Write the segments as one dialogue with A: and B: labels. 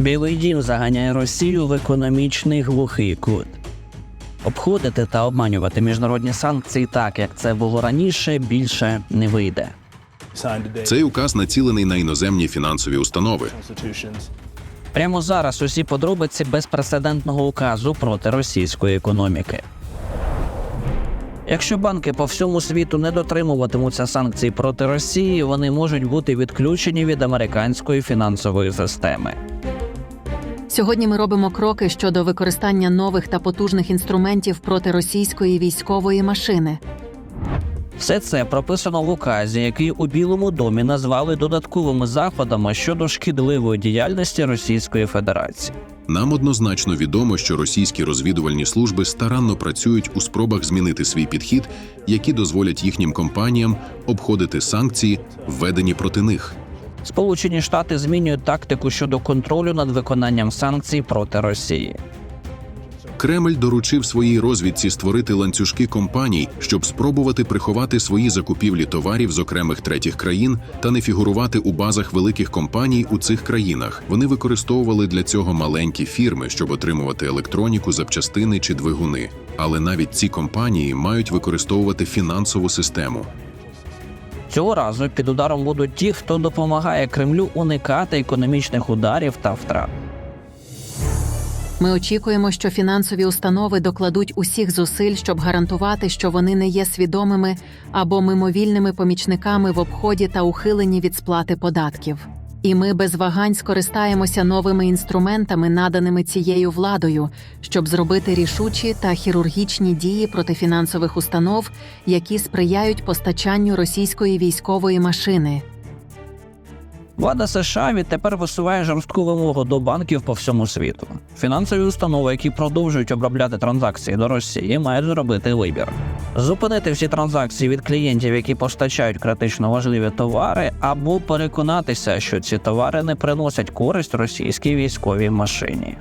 A: Білий дім заганяє Росію в економічний глухий кут. Обходити та обманювати міжнародні санкції так, як це було раніше, більше не вийде.
B: Цей указ націлений на іноземні фінансові установи.
A: Прямо зараз усі подробиці безпрецедентного указу проти російської економіки. Якщо банки по всьому світу не дотримуватимуться санкцій проти Росії, вони можуть бути відключені від американської фінансової системи.
C: Сьогодні ми робимо кроки щодо використання нових та потужних інструментів проти російської військової машини.
A: Все це прописано в указі, який у Білому домі назвали додатковими заходами щодо шкідливої діяльності Російської Федерації.
B: Нам однозначно відомо, що російські розвідувальні служби старанно працюють у спробах змінити свій підхід, які дозволять їхнім компаніям обходити санкції, введені проти них.
A: Сполучені Штати змінюють тактику щодо контролю над виконанням санкцій проти Росії.
B: Кремль доручив своїй розвідці створити ланцюжки компаній, щоб спробувати приховати свої закупівлі товарів з окремих третіх країн та не фігурувати у базах великих компаній у цих країнах. Вони використовували для цього маленькі фірми, щоб отримувати електроніку, запчастини чи двигуни. Але навіть ці компанії мають використовувати фінансову систему.
A: Цього разу під ударом будуть ті, хто допомагає Кремлю уникати економічних ударів та втрат.
C: Ми очікуємо, що фінансові установи докладуть усіх зусиль, щоб гарантувати, що вони не є свідомими або мимовільними помічниками в обході та ухиленні від сплати податків. І ми без вагань скористаємося новими інструментами, наданими цією владою, щоб зробити рішучі та хірургічні дії проти фінансових установ, які сприяють постачанню російської військової машини.
A: Влада США відтепер висуває жорстку вимогу до банків по всьому світу. Фінансові установи, які продовжують обробляти транзакції до Росії, мають зробити вибір: зупинити всі транзакції від клієнтів, які постачають критично важливі товари, або переконатися, що ці товари не приносять користь російській військовій машині.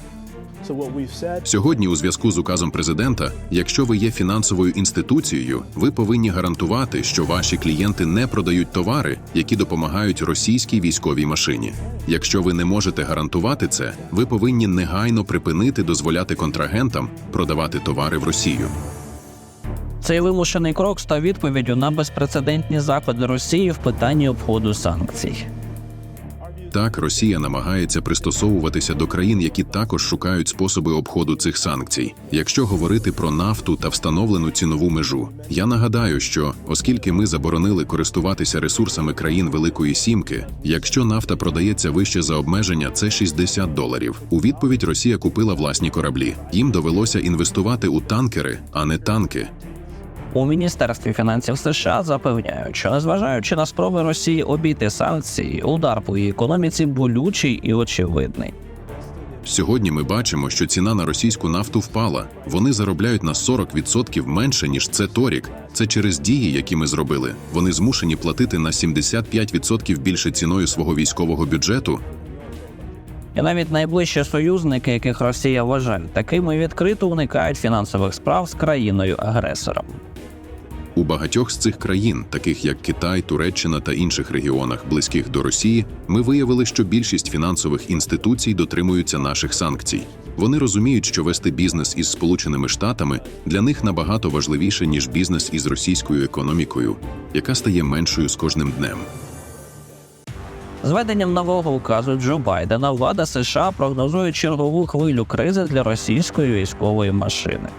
B: Сьогодні, у зв'язку з указом президента, якщо ви є фінансовою інституцією, ви повинні гарантувати, що ваші клієнти не продають товари, які допомагають російській військовій машині. Якщо ви не можете гарантувати це, ви повинні негайно припинити дозволяти контрагентам продавати товари в Росію.
A: Цей вимушений крок став відповіддю на безпрецедентні заходи Росії в питанні обходу санкцій.
B: Так, Росія намагається пристосовуватися до країн, які також шукають способи обходу цих санкцій. Якщо говорити про нафту та встановлену цінову межу, я нагадаю, що оскільки ми заборонили користуватися ресурсами країн Великої Сімки, якщо нафта продається вище за обмеження, це 60 доларів. У відповідь Росія купила власні кораблі. Їм довелося інвестувати у танкери, а не танки.
A: У міністерстві фінансів США запевняють, що незважаючи на спроби Росії обійти санкції, удар по її економіці болючий і очевидний.
B: Сьогодні ми бачимо, що ціна на російську нафту впала. Вони заробляють на 40% менше ніж це торік. Це через дії, які ми зробили. Вони змушені платити на 75% більше ціною свого військового бюджету.
A: І навіть найближчі союзники, яких Росія вважає такими, відкрито уникають фінансових справ з країною-агресором.
B: У багатьох з цих країн, таких як Китай, Туреччина та інших регіонах, близьких до Росії, ми виявили, що більшість фінансових інституцій дотримуються наших санкцій. Вони розуміють, що вести бізнес із Сполученими Штатами для них набагато важливіше ніж бізнес із російською економікою, яка стає меншою з кожним днем.
A: З введенням нового указу Джо Байдена влада США прогнозує чергову хвилю кризи для російської військової машини.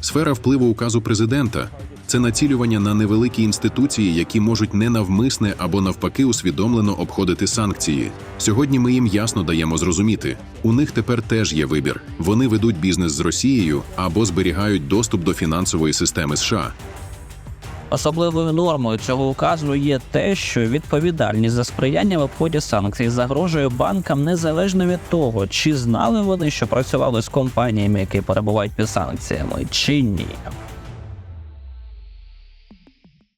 B: Сфера впливу указу президента це націлювання на невеликі інституції, які можуть ненавмисне або навпаки усвідомлено обходити санкції. Сьогодні ми їм ясно даємо зрозуміти. У них тепер теж є вибір. Вони ведуть бізнес з Росією або зберігають доступ до фінансової системи США.
A: Особливою нормою цього указу є те, що відповідальність за сприяння в обході санкцій загрожує банкам незалежно від того, чи знали вони, що працювали з компаніями, які перебувають під санкціями, чи ні.